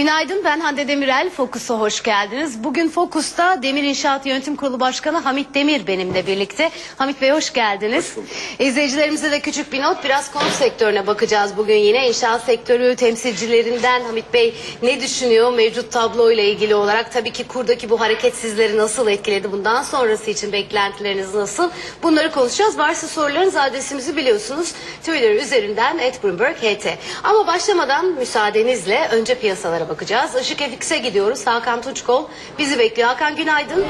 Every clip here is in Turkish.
Günaydın ben Hande Demirel. Fokus'a hoş geldiniz. Bugün Fokus'ta Demir İnşaat Yönetim Kurulu Başkanı Hamit Demir benimle birlikte. Hamit Bey hoş geldiniz. İzleyicilerimize de küçük bir not. Biraz konut sektörüne bakacağız bugün yine. İnşaat sektörü temsilcilerinden Hamit Bey ne düşünüyor mevcut tablo ile ilgili olarak? Tabii ki kurdaki bu hareket sizleri nasıl etkiledi? Bundan sonrası için beklentileriniz nasıl? Bunları konuşacağız. Varsa sorularınız adresimizi biliyorsunuz. Twitter üzerinden @bloomberg.ht. Ama başlamadan müsaadenizle önce piyasalara bakacağız. Işık FX'e gidiyoruz. Hakan Tuçkol bizi bekliyor. Hakan günaydın.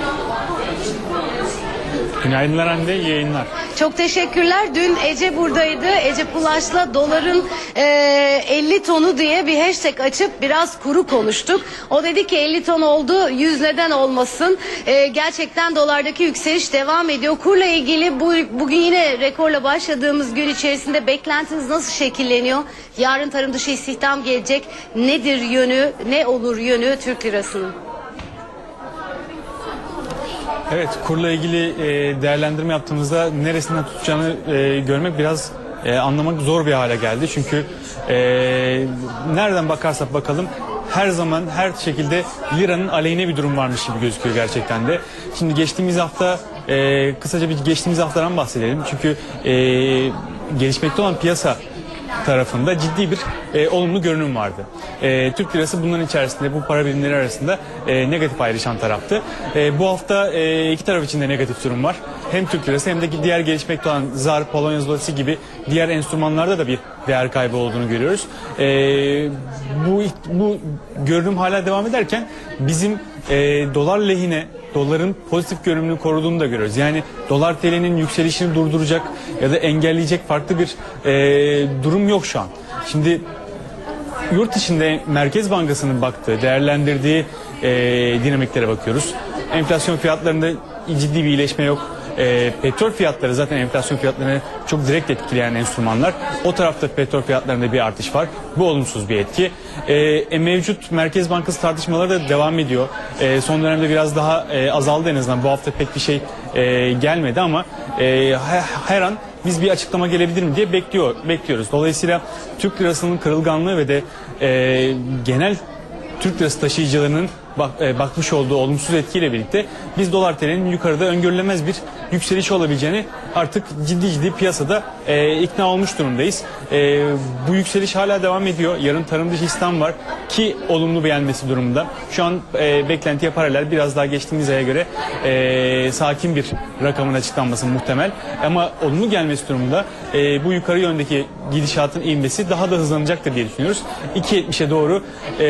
Günaydınlar Hande, iyi yayınlar. Çok teşekkürler. Dün Ece buradaydı. Ece Pulaş'la doların e, 50 tonu diye bir hashtag açıp biraz kuru konuştuk. O dedi ki 50 ton oldu 100 neden olmasın. E, gerçekten dolardaki yükseliş devam ediyor. Kurla ilgili bu, bugün yine rekorla başladığımız gün içerisinde beklentiniz nasıl şekilleniyor? Yarın tarım dışı istihdam gelecek. Nedir yönü, ne olur yönü Türk lirasının? Evet, kurla ilgili e, değerlendirme yaptığımızda neresinden tutacağını e, görmek biraz e, anlamak zor bir hale geldi. Çünkü e, nereden bakarsak bakalım her zaman her şekilde liranın aleyhine bir durum varmış gibi gözüküyor gerçekten de. Şimdi geçtiğimiz hafta kısaca bir geçtiğimiz haftadan bahsedelim. Çünkü e, gelişmekte olan piyasa tarafında ciddi bir e, olumlu görünüm vardı. E, Türk lirası bunların içerisinde bu para birimleri arasında e, negatif ayrışan taraftı. E, bu hafta e, iki taraf için de negatif durum var. Hem Türk lirası hem de diğer gelişmekte olan ZAR, Polonya zloty gibi diğer enstrümanlarda da bir değer kaybı olduğunu görüyoruz. E, bu bu görünüm hala devam ederken bizim e, dolar lehine doların pozitif görünümünü koruduğunu da görüyoruz. Yani dolar TL'nin yükselişini durduracak ya da engelleyecek farklı bir e, durum yok şu an. Şimdi yurt içinde Merkez Bankası'nın baktığı, değerlendirdiği e, dinamiklere bakıyoruz. Enflasyon fiyatlarında ciddi bir iyileşme yok. E, petrol fiyatları zaten enflasyon fiyatlarını çok direkt etkileyen enstrümanlar. O tarafta petrol fiyatlarında bir artış var. Bu olumsuz bir etki. E, e, mevcut Merkez Bankası tartışmaları da devam ediyor. E, son dönemde biraz daha e, azaldı en azından. Bu hafta pek bir şey e, gelmedi ama e, her, an biz bir açıklama gelebilir mi diye bekliyor bekliyoruz. Dolayısıyla Türk lirasının kırılganlığı ve de e, genel Türk lirası taşıyıcılarının bak, e, bakmış olduğu olumsuz etkiyle birlikte biz dolar TL'nin yukarıda öngörülemez bir yükseliş olabileceğini artık ciddi ciddi piyasada e, ikna olmuş durumdayız. E, bu yükseliş hala devam ediyor. Yarın tarım dışı İslam var ki olumlu beğenmesi durumunda. Şu an e, beklentiye paralel biraz daha geçtiğimiz aya göre e, sakin bir rakamın açıklanması muhtemel. Ama olumlu gelmesi durumunda e, bu yukarı yöndeki gidişatın inmesi daha da hızlanacaktır diye düşünüyoruz. 2.70'e doğru e,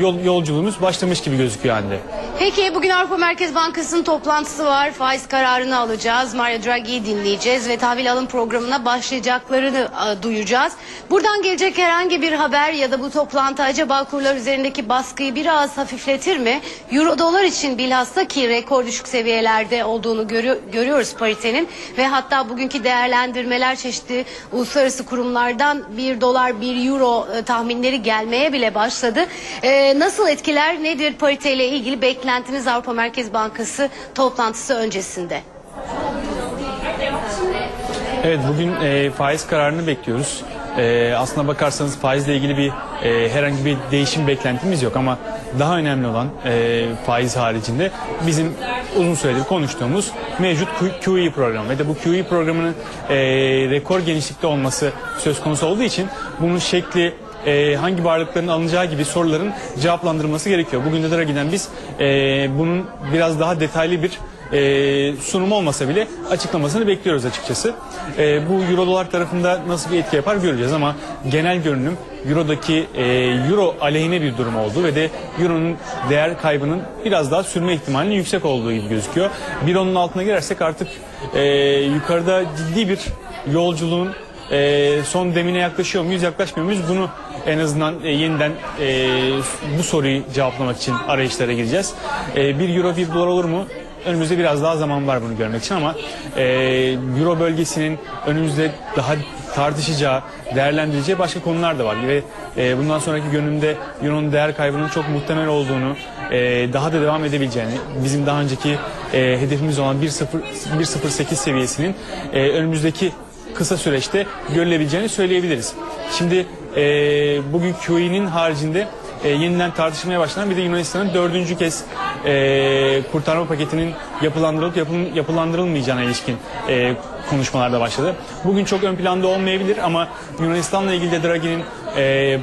yol, yolculuğumuz başlamış gibi gözüküyor Hande. Peki bugün Avrupa Merkez Bankası'nın toplantısı var. Faiz kararını alacağız. Mario Draghi'yi dinleyeceğiz ve tahvil alım programına başlayacaklarını e, duyacağız. Buradan gelecek herhangi bir haber ya da bu toplantı acaba kurlar üzerindeki baskıyı biraz hafifletir mi? Euro dolar için bilhassa ki rekor düşük seviyelerde olduğunu görü- görüyoruz paritenin ve hatta bugünkü değerlendirmeler çeşitli uluslararası kurumlardan 1 dolar 1 euro e, tahminleri gelmeye bile başladı. E, nasıl etkiler nedir pariteyle ilgili beklentiniz Avrupa Merkez Bankası toplantısı öncesinde? Evet bugün e, faiz kararını bekliyoruz. E, aslına bakarsanız faizle ilgili bir e, herhangi bir değişim beklentimiz yok ama daha önemli olan e, faiz haricinde bizim uzun süredir konuştuğumuz mevcut QE programı ve de bu QE programının e, rekor genişlikte olması söz konusu olduğu için bunun şekli e, hangi varlıkların alınacağı gibi soruların cevaplandırılması gerekiyor. Bugün de Draghi'den biz e, bunun biraz daha detaylı bir e, sunum olmasa bile açıklamasını bekliyoruz açıkçası. E, bu euro dolar tarafında nasıl bir etki yapar göreceğiz ama genel görünüm eurodaki e, euro aleyhine bir durum oldu ve de euronun değer kaybının biraz daha sürme ihtimalinin yüksek olduğu gibi gözüküyor. Bir onun altına girersek artık e, yukarıda ciddi bir yolculuğun e, son demine yaklaşıyor muyuz yaklaşmıyor muyuz bunu en azından e, yeniden e, bu soruyu cevaplamak için arayışlara gireceğiz. E, bir euro bir dolar olur mu? Önümüzde biraz daha zaman var bunu görmek için ama e, euro bölgesinin önümüzde daha tartışacağı, değerlendireceği başka konular da var ve e, bundan sonraki görünümde euronun değer kaybının çok muhtemel olduğunu, e, daha da devam edebileceğini, bizim daha önceki e, hedefimiz olan 1.0 1.08 seviyesinin e, önümüzdeki kısa süreçte görülebileceğini söyleyebiliriz. Şimdi e, bugün QE'nin haricinde e, yeniden tartışmaya başlanan bir de Yunanistan'ın dördüncü kez e, kurtarma paketinin yapılandırılıp yapıl- yapılandırılmayacağına ilişkin e, konuşmalar da başladı. Bugün çok ön planda olmayabilir ama Yunanistan'la ilgili de Draghi'nin e,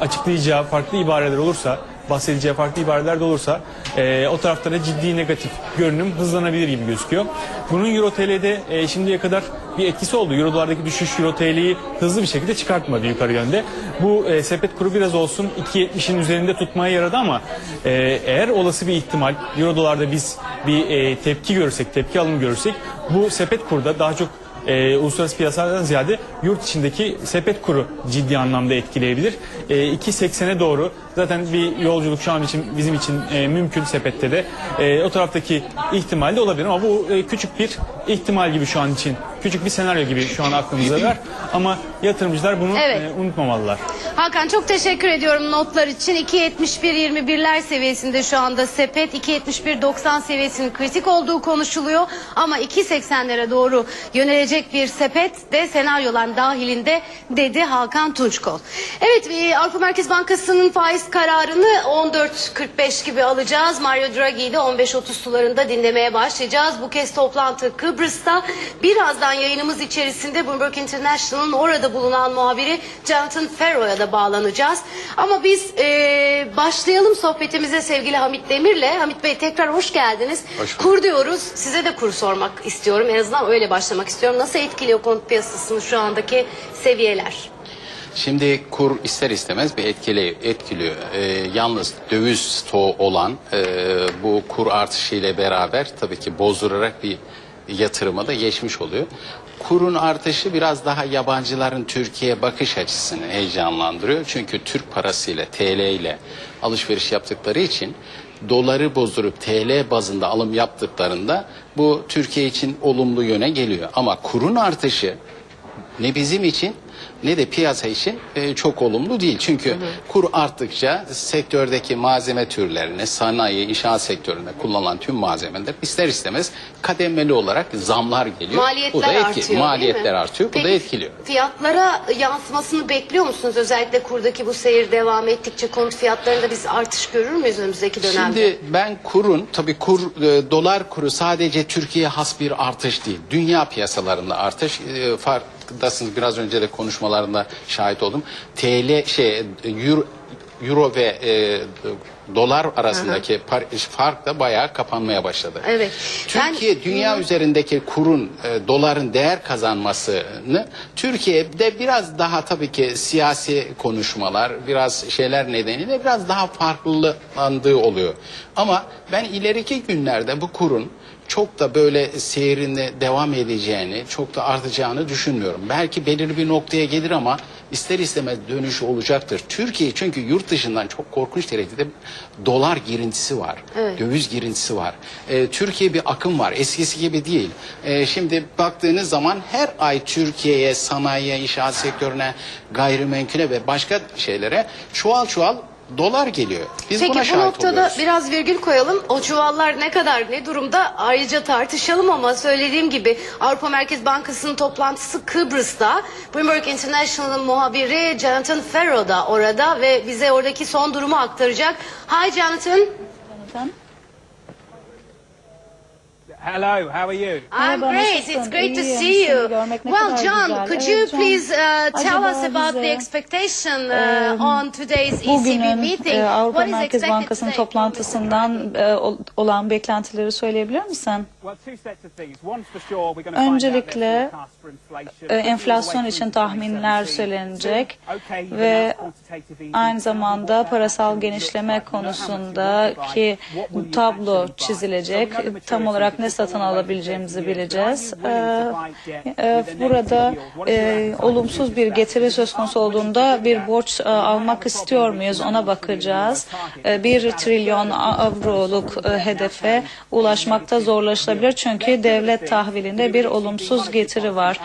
açıklayacağı farklı ibareler olursa, bahsedeceği farklı ibareler de olursa e, o tarafta da ciddi negatif görünüm hızlanabilir gibi gözüküyor. Bunun Euro TL'de e, şimdiye kadar bir etkisi oldu. Euro dolardaki düşüş Euro TL'yi hızlı bir şekilde çıkartmadı yukarı yönde. Bu e, sepet kuru biraz olsun 2.70'in üzerinde tutmaya yaradı ama e, eğer olası bir ihtimal Euro dolarda biz bir e, tepki görürsek, tepki alımı görürsek bu sepet kurda daha çok e, uluslararası piyasalardan ziyade yurt içindeki sepet kuru ciddi anlamda etkileyebilir. E, 2.80'e doğru zaten bir yolculuk şu an için bizim için e, mümkün sepette de. E, o taraftaki ihtimal de olabilir ama bu e, küçük bir ihtimal gibi şu an için. Küçük bir senaryo gibi şu an aklımızda var. Ama yatırımcılar bunu Evet. e, unutmamalılar. Hakan çok teşekkür ediyorum notlar için. 2.71-21'ler seviyesinde şu anda sepet. 2.71-90 seviyesinin kritik olduğu konuşuluyor. Ama 2.80'lere doğru yönelecek bir sepet de senaryolar dahilinde dedi Hakan Tunçkol. Evet e, Avrupa Merkez Bankası'nın faiz kararını 14.45 gibi alacağız. Mario Draghi ile 15.30 sularında dinlemeye başlayacağız. Bu kez toplantı Kıbrıs'ta. Birazdan yayınımız içerisinde Bloomberg International'ın orada bulunan muhabiri Jonathan Ferro'ya da bağlanacağız. Ama biz e, başlayalım sohbetimize sevgili Hamit Demir'le. Hamit Bey tekrar hoş geldiniz. Hoş bulduk. kur diyoruz. Size de kur sormak istiyorum. En azından öyle başlamak istiyorum. Nasıl etkiliyor konut piyasasını şu andaki seviyeler? Şimdi kur ister istemez bir etkili, etkiliyor. Ee, yalnız döviz stoğu olan e, bu kur artışıyla beraber tabii ki bozdurarak bir yatırıma da geçmiş oluyor. Kurun artışı biraz daha yabancıların Türkiye'ye bakış açısını heyecanlandırıyor. Çünkü Türk parasıyla, TL ile alışveriş yaptıkları için doları bozdurup TL bazında alım yaptıklarında bu Türkiye için olumlu yöne geliyor. Ama kurun artışı ne bizim için ne de piyasa için e, çok olumlu değil. Çünkü kur arttıkça sektördeki malzeme türlerine, sanayi, inşaat sektöründe kullanılan tüm malzemeler ister istemez kademeli olarak zamlar geliyor. Maliyetler bu da etki- artıyor Maliyetler artıyor. Peki, bu da etkiliyor. Fiyatlara yansımasını bekliyor musunuz? Özellikle kurdaki bu seyir devam ettikçe konut fiyatlarında biz artış görür müyüz önümüzdeki dönemde? Şimdi ben kurun tabii kur e, dolar kuru sadece Türkiye'ye has bir artış değil. Dünya piyasalarında artış e, farkındasınız biraz önce de konuşmalarında şahit oldum. TL şey euro, euro ve e, dolar arasındaki par- fark da bayağı kapanmaya başladı. Evet. Türkiye Ben- dünya üzerindeki kurun e, doların değer kazanmasını Türkiye'de biraz daha tabii ki siyasi konuşmalar biraz şeyler nedeniyle biraz daha farklılandığı oluyor. Ama ben ileriki günlerde bu kurun çok da böyle seyrini devam edeceğini, çok da artacağını düşünmüyorum. Belki belirli bir noktaya gelir ama ister istemez dönüş olacaktır. Türkiye çünkü yurt dışından çok korkunç derecede dolar girintisi var. Döviz girintisi var. Ee, Türkiye bir akım var. Eskisi gibi değil. Ee, şimdi baktığınız zaman her ay Türkiye'ye, sanayiye, inşaat sektörüne, gayrimenkule ve başka şeylere çuval çuval dolar geliyor. Biz Peki buna bu şahit noktada oluyoruz. biraz virgül koyalım. O çuvallar ne kadar ne durumda ayrıca tartışalım ama söylediğim gibi Avrupa Merkez Bankası'nın toplantısı Kıbrıs'ta. Bloomberg International'ın muhabiri Jonathan Ferro da orada ve bize oradaki son durumu aktaracak. Hi Jonathan. Hello, how are you? I'm great. It's great to see you. Well, John, could you please uh, tell us about the expectation uh, on today's ECB Bugünün meeting? e, Avrupa What is Merkez expected Bankası'nın today? toplantısından e, ol- olan beklentileri söyleyebilir misin? Well, two sets of things. One's for sure we're going to find out Öncelikle their forecast for inflation. e, enflasyon için tahminler söylenecek ve aynı zamanda parasal genişleme konusunda ki tablo çizilecek. Tam olarak ne satın alabileceğimizi bileceğiz. E, e, Burada e, olumsuz bir getiri söz konusu olduğunda bir borç e, almak istiyor muyuz ona bakacağız. Bir trilyon avroluk hedefe ulaşmakta zorlaşılabilir çünkü devlet tahvilinde bir olumsuz getiri var.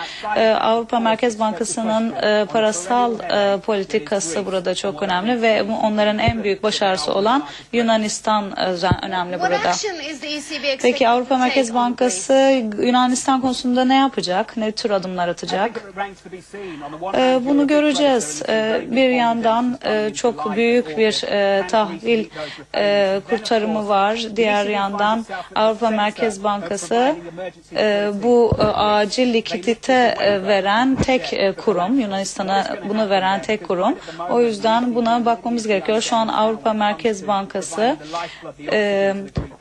Avrupa Merkez Bankası'nın parasal politikası burada çok önemli ve bu onların en büyük başarısı olan Yunanistan önemli burada. Peki Avrupa Merkez Merkez Bankası Yunanistan konusunda ne yapacak? Ne tür adımlar atacak? Ee, Bunu göreceğiz. Ee, Bir yandan e, çok büyük bir e, tahvil e, kurtarımı var. Diğer yandan Avrupa Merkez Bankası e, bu e, acil likidite e, veren tek e, kurum. Yunanistan'a bunu veren tek kurum. O yüzden buna bakmamız gerekiyor. Şu an Avrupa Merkez Bankası e,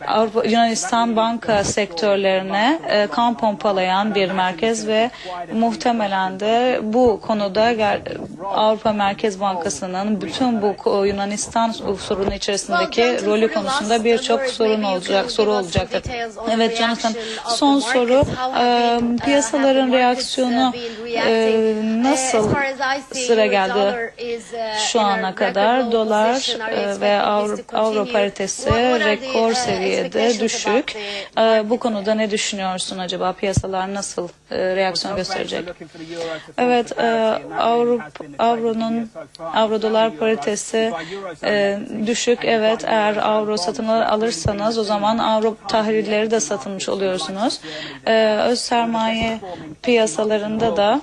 Avrupa, Yunanistan banka sektörlerine e, kan pompalayan bir merkez ve muhtemelen de bu konuda Avrupa Merkez Bankası'nın bütün bu Yunanistan sorunu içerisindeki rolü konusunda birçok sorun olacak, soru olacaktır. Evet Jonathan, son soru e, piyasaların reaksiyonu e, nasıl sıra geldi şu ana kadar dolar e, ve avro, paritesi rekor seviyede düşük. E, bu konuda ne düşünüyorsun acaba? Piyasalar nasıl e, reaksiyon gösterecek? Evet, e, avro, avronun avro dolar paritesi e, düşük. Evet, eğer avro satın al- alırsanız o zaman avro tahvilleri de satılmış oluyorsunuz. Öz sermaye piyasalarında da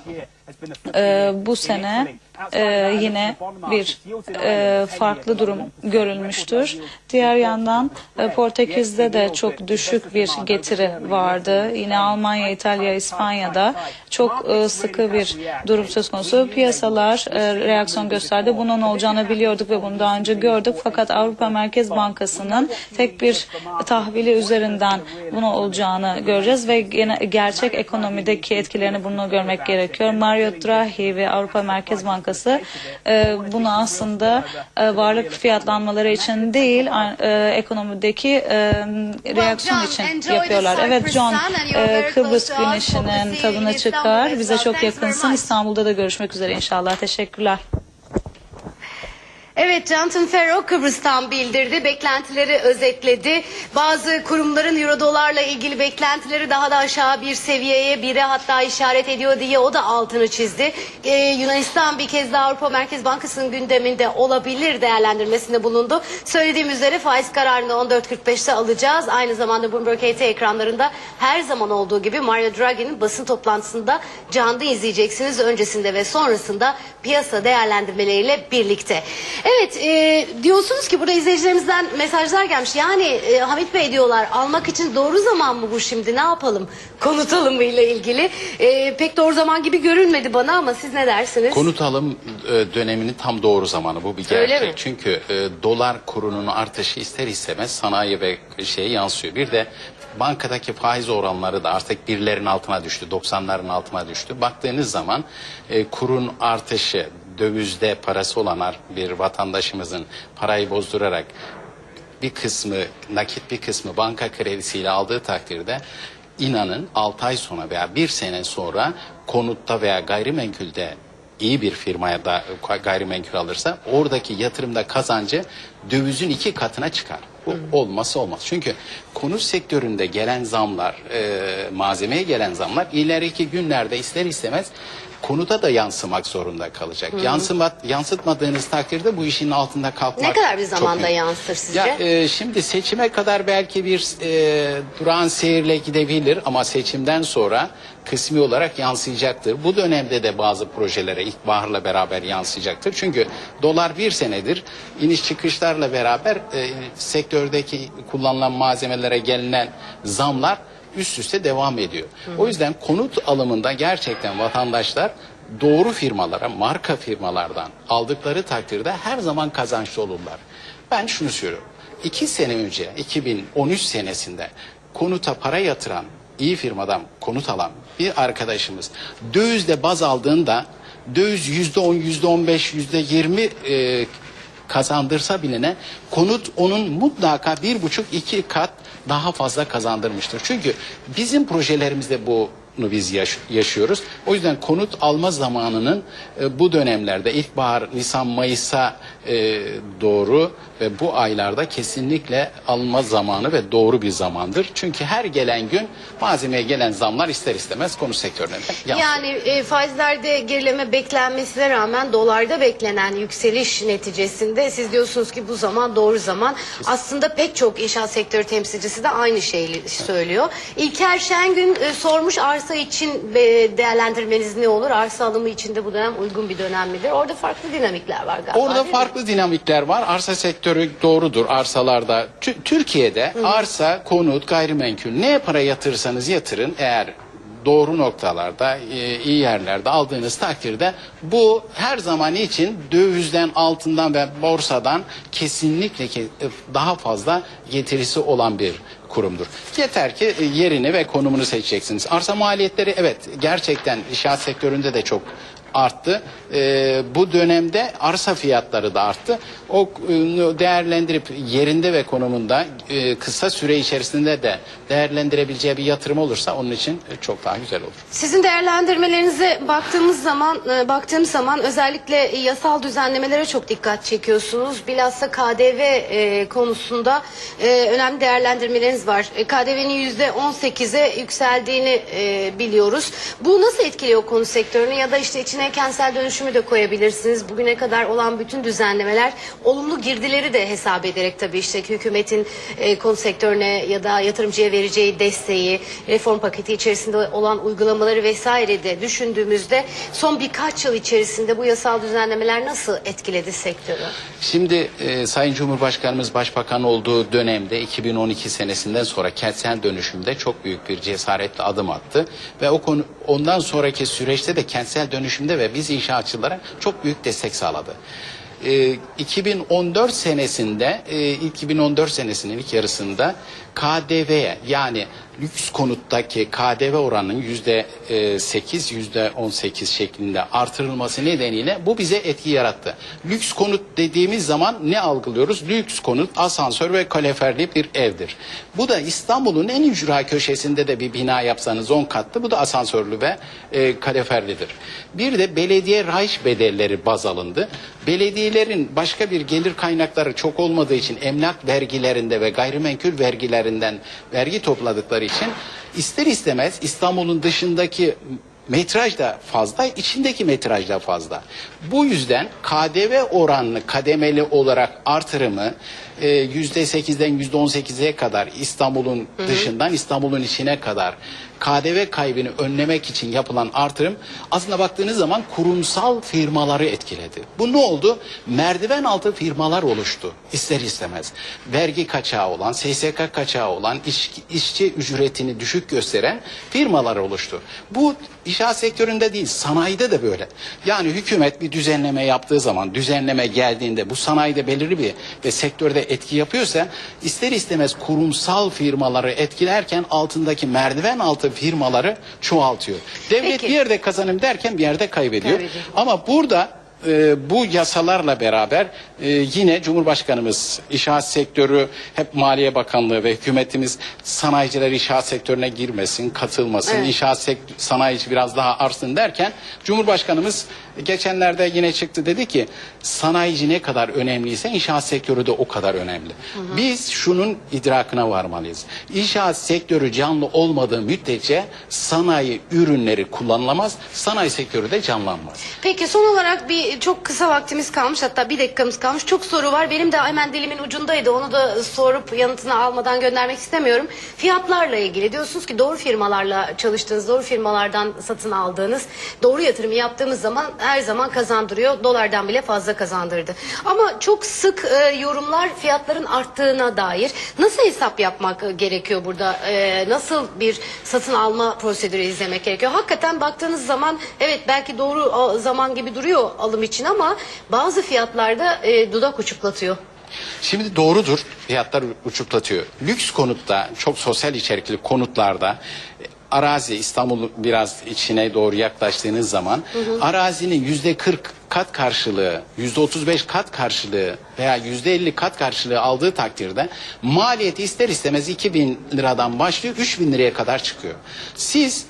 e, bu sene e, yine bir e, farklı durum görülmüştür. Diğer yandan e, Portekiz'de de çok düşük bir getiri vardı. Yine Almanya, İtalya, İspanya'da çok e, sıkı bir durum söz konusu. Piyasalar e, reaksiyon gösterdi. Bunun olacağını biliyorduk ve bunu daha önce gördük. Fakat Avrupa Merkez Bankası'nın tek bir tahvili üzerinden bunu olacağını göreceğiz ve gene, gerçek ekonomideki etkilerini bunu görmek gerekiyor. Mario Draghi ve Avrupa Merkez Bankası e, bunu aslında e, varlık fiyatlanmaları için değil e, ekonomideki e, reaksiyon için yapıyorlar. Evet John e, Kıbrıs güneşinin tadına çıkar. Bize çok yakınsın. İstanbul'da da görüşmek üzere inşallah. Teşekkürler. Evet Jonathan Ferro Kıbrıs'tan bildirdi. Beklentileri özetledi. Bazı kurumların euro dolarla ilgili beklentileri daha da aşağı bir seviyeye bire hatta işaret ediyor diye o da altını çizdi. Ee, Yunanistan bir kez daha Avrupa Merkez Bankası'nın gündeminde olabilir değerlendirmesinde bulundu. Söylediğim üzere faiz kararını 14.45'te alacağız. Aynı zamanda Bloomberg HT ekranlarında her zaman olduğu gibi Mario Draghi'nin basın toplantısında canlı izleyeceksiniz. Öncesinde ve sonrasında piyasa değerlendirmeleriyle birlikte. Evet e, diyorsunuz ki burada izleyicilerimizden mesajlar gelmiş. Yani e, Hamit Bey diyorlar almak için doğru zaman mı bu şimdi ne yapalım konut alımıyla ilgili. E, pek doğru zaman gibi görünmedi bana ama siz ne dersiniz? Konut alım e, döneminin tam doğru zamanı bu bir gerçek. Öyle mi? Çünkü e, dolar kurunun artışı ister istemez sanayi ve şeye yansıyor. Bir de bankadaki faiz oranları da artık birlerin altına düştü, 90'ların altına düştü. Baktığınız zaman e, kurun artışı dövizde parası olan bir vatandaşımızın parayı bozdurarak bir kısmı nakit bir kısmı banka kredisiyle aldığı takdirde inanın 6 ay sonra veya bir sene sonra konutta veya gayrimenkulde iyi bir firmaya da gayrimenkul alırsa oradaki yatırımda kazancı dövizin iki katına çıkar. Bu olması olmaz. Çünkü konut sektöründe gelen zamlar, e, malzemeye gelen zamlar ileriki günlerde ister istemez konuda da yansımak zorunda kalacak. Yansıma, yansıtmadığınız takdirde bu işin altında kalkmak Ne kadar bir zamanda yansır sizce? Ya e, şimdi seçime kadar belki bir e, durağan seyirle gidebilir ama seçimden sonra kısmi olarak yansıyacaktır. Bu dönemde de bazı projelere ilkbaharla beraber yansıyacaktır. Çünkü dolar bir senedir iniş çıkışlarla beraber e, sektördeki kullanılan malzemelere gelinen zamlar üst üste devam ediyor. O yüzden konut alımında gerçekten vatandaşlar doğru firmalara, marka firmalardan aldıkları takdirde her zaman kazançlı olurlar. Ben şunu söylüyorum. İki sene önce, 2013 senesinde konuta para yatıran, iyi firmadan konut alan bir arkadaşımız dövizle baz aldığında döviz yüzde on, yüzde on beş, yüzde yirmi e, kazandırsa bilene konut onun mutlaka bir buçuk iki kat daha fazla kazandırmıştır. Çünkü bizim projelerimizde bu biz yaş- yaşıyoruz. O yüzden konut alma zamanının e, bu dönemlerde ilkbahar, Nisan, Mayıs'a e, doğru ve bu aylarda kesinlikle alma zamanı ve doğru bir zamandır. Çünkü her gelen gün malzemeye gelen zamlar ister istemez konut sektörüne de yansıyor. Yani e, faizlerde gerileme beklenmesine rağmen dolarda beklenen yükseliş neticesinde siz diyorsunuz ki bu zaman doğru zaman. Aslında pek çok inşaat sektörü temsilcisi de aynı şeyi söylüyor. İlker Şengün e, sormuş arsa için e, değerlendirmeniz ne olur? Arsa alımı için de bu dönem uygun bir dönem midir? Orada farklı dinamikler var galiba. Orada değil mi? farklı dinamikler var. Arsa sektörü doğrudur arsalarda. Tü- Türkiye'de arsa, konut, gayrimenkul neye para yatırırsanız yatırın eğer doğru noktalarda, e, iyi yerlerde aldığınız takdirde bu her zaman için dövizden, altından ve borsadan kesinlikle ke- daha fazla getirisi olan bir kurumdur. Yeter ki e, yerini ve konumunu seçeceksiniz. Arsa maliyetleri evet gerçekten inşaat sektöründe de çok arttı. Ee, bu dönemde arsa fiyatları da arttı. O e, değerlendirip yerinde ve konumunda e, kısa süre içerisinde de değerlendirebileceği bir yatırım olursa onun için e, çok daha güzel olur. Sizin değerlendirmelerinize baktığımız zaman, e, baktığım zaman özellikle yasal düzenlemelere çok dikkat çekiyorsunuz. Bilhassa KDV e, konusunda e, önemli değerlendirmeleriniz var. E, KDV'nin yüzde 18'e yükseldiğini e, biliyoruz. Bu nasıl etkiliyor konu sektörünü ya da işte içine kentsel dönüşümü de koyabilirsiniz. Bugüne kadar olan bütün düzenlemeler olumlu girdileri de hesap ederek tabii işte hükümetin e, konu sektörüne ya da yatırımcıya vereceği desteği, reform paketi içerisinde olan uygulamaları vesaire de düşündüğümüzde son birkaç yıl içerisinde bu yasal düzenlemeler nasıl etkiledi sektörü? Şimdi e, Sayın Cumhurbaşkanımız Başbakan olduğu dönemde 2012 senesinden sonra kentsel dönüşümde çok büyük bir cesaretle adım attı ve o konu ondan sonraki süreçte de kentsel dönüşümde ve biz inşaatçılara çok büyük destek sağladı. E, 2014 senesinde e, 2014 senesinin ilk yarısında KDV'ye yani lüks konuttaki KDV oranının yüzde e, 8 yüzde 18 şeklinde artırılması nedeniyle bu bize etki yarattı. Lüks konut dediğimiz zaman ne algılıyoruz? Lüks konut asansör ve kaleferli bir evdir. Bu da İstanbul'un en ücra köşesinde de bir bina yapsanız 10 katlı bu da asansörlü ve e, kaleferlidir. Bir de belediye rayiç bedelleri baz alındı. Belediyelerin başka bir gelir kaynakları çok olmadığı için emlak vergilerinde ve gayrimenkul vergilerinden vergi topladıkları için ister istemez İstanbul'un dışındaki metraj da fazla, içindeki metraj da fazla. Bu yüzden KDV oranını kademeli olarak artırımı e, yüzde sekizden yüzde on sekize kadar İstanbul'un dışından İstanbul'un içine kadar KDV kaybını önlemek için yapılan artırım aslında baktığınız zaman kurumsal firmaları etkiledi. Bu ne oldu? Merdiven altı firmalar oluştu ister istemez. Vergi kaçağı olan, SSK kaçağı olan, iş, işçi ücretini düşük gösteren firmalar oluştu. Bu inşaat sektöründe değil, sanayide de böyle. Yani hükümet bir düzenleme yaptığı zaman, düzenleme geldiğinde bu sanayide belirli bir ve sektörde etki yapıyorsa ister istemez kurumsal firmaları etkilerken altındaki merdiven altı firmaları çoğaltıyor. Devlet Peki. bir yerde kazanım derken bir yerde kaybediyor. Kaybediyor. Ama burada e, bu yasalarla beraber e, yine Cumhurbaşkanımız inşaat sektörü hep Maliye Bakanlığı ve hükümetimiz sanayiciler inşaat sektörüne girmesin, katılmasın, Evet. inşaat sekt- sanayici biraz daha artsın derken Cumhurbaşkanımız geçenlerde yine çıktı dedi ki sanayici ne kadar önemliyse inşaat sektörü de o kadar önemli. Biz şunun idrakına varmalıyız. İnşaat sektörü canlı olmadığı müddetçe sanayi ürünleri kullanılamaz, sanayi sektörü de canlanmaz. Peki son olarak bir çok kısa vaktimiz kalmış hatta bir dakikamız kalmış. Çok soru var. Benim de hemen dilimin ucundaydı. Onu da sorup yanıtını almadan göndermek istemiyorum. Fiyatlarla ilgili diyorsunuz ki doğru firmalarla çalıştığınız, doğru firmalardan satın aldığınız, doğru yatırımı yaptığımız zaman her zaman kazandırıyor. Dolardan bile fazla kazandırdı. Ama çok sık e, yorumlar fiyatların arttığına dair. Nasıl hesap yapmak gerekiyor burada? E, nasıl bir satın alma prosedürü izlemek gerekiyor? Hakikaten baktığınız zaman evet belki doğru zaman gibi duruyor alım için ama bazı fiyatlarda e, dudak uçuklatıyor. Şimdi doğrudur fiyatlar uçuklatıyor. Lüks konutta çok sosyal içerikli konutlarda e, arazi İstanbul biraz içine doğru yaklaştığınız zaman arazinin yüzde 40 kat karşılığı, yüzde 35 kat karşılığı veya yüzde 50 kat karşılığı aldığı takdirde maliyeti ister istemez 2000 liradan başlıyor 3000 liraya kadar çıkıyor. Siz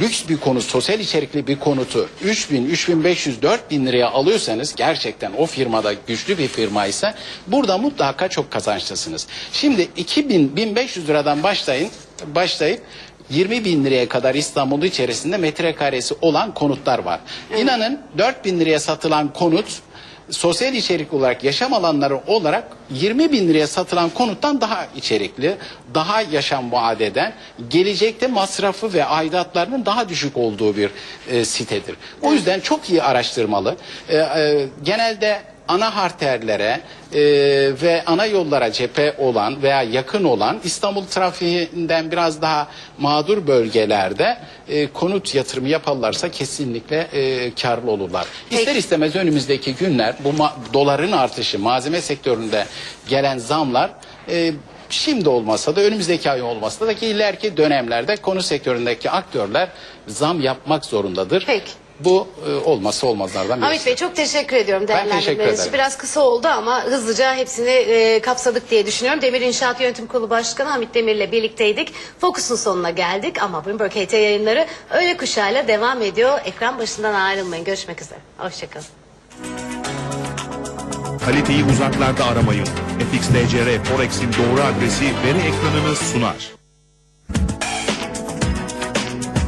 lüks bir konut, sosyal içerikli bir konutu 3000, 3500, 4000 liraya alıyorsanız gerçekten o firmada güçlü bir firmaysa burada mutlaka çok kazançlısınız. Şimdi 2000, 1500 liradan başlayın, başlayıp 20 bin liraya kadar İstanbul içerisinde metrekaresi olan konutlar var. İnanın 4 bin liraya satılan konut sosyal içerik olarak yaşam alanları olarak 20 bin liraya satılan konuttan daha içerikli, daha yaşam vaat eden, gelecekte masrafı ve aidatlarının daha düşük olduğu bir e, sitedir. O yüzden çok iyi araştırmalı. E, e, genelde ana harterlere e, ve ana yollara cephe olan veya yakın olan İstanbul trafiğinden biraz daha mağdur bölgelerde e, konut yatırımı yaparlarsa kesinlikle e, karlı olurlar. Peki. İster istemez önümüzdeki günler bu doların artışı, malzeme sektöründe gelen zamlar e, şimdi olmasa da önümüzdeki ay olmasa da ki ileriki dönemlerde konu sektöründeki aktörler zam yapmak zorundadır. Peki. Bu e, olmazsa olmazlardan birisi. Hamit Bey çok teşekkür ediyorum teşekkür için. ederim. Biraz kısa oldu ama hızlıca hepsini e, kapsadık diye düşünüyorum. Demir İnşaat Yönetim Kurulu Başkanı Hamit Demir'le birlikteydik. Fokus'un sonuna geldik ama Bloomberg HT yayınları öğle kuşağıyla devam ediyor. Ekran başından ayrılmayın. Görüşmek üzere. Hoşçakalın. Kaliteyi uzaklarda aramayın. FXDCR Forex'in doğru adresi veri ekranını sunar.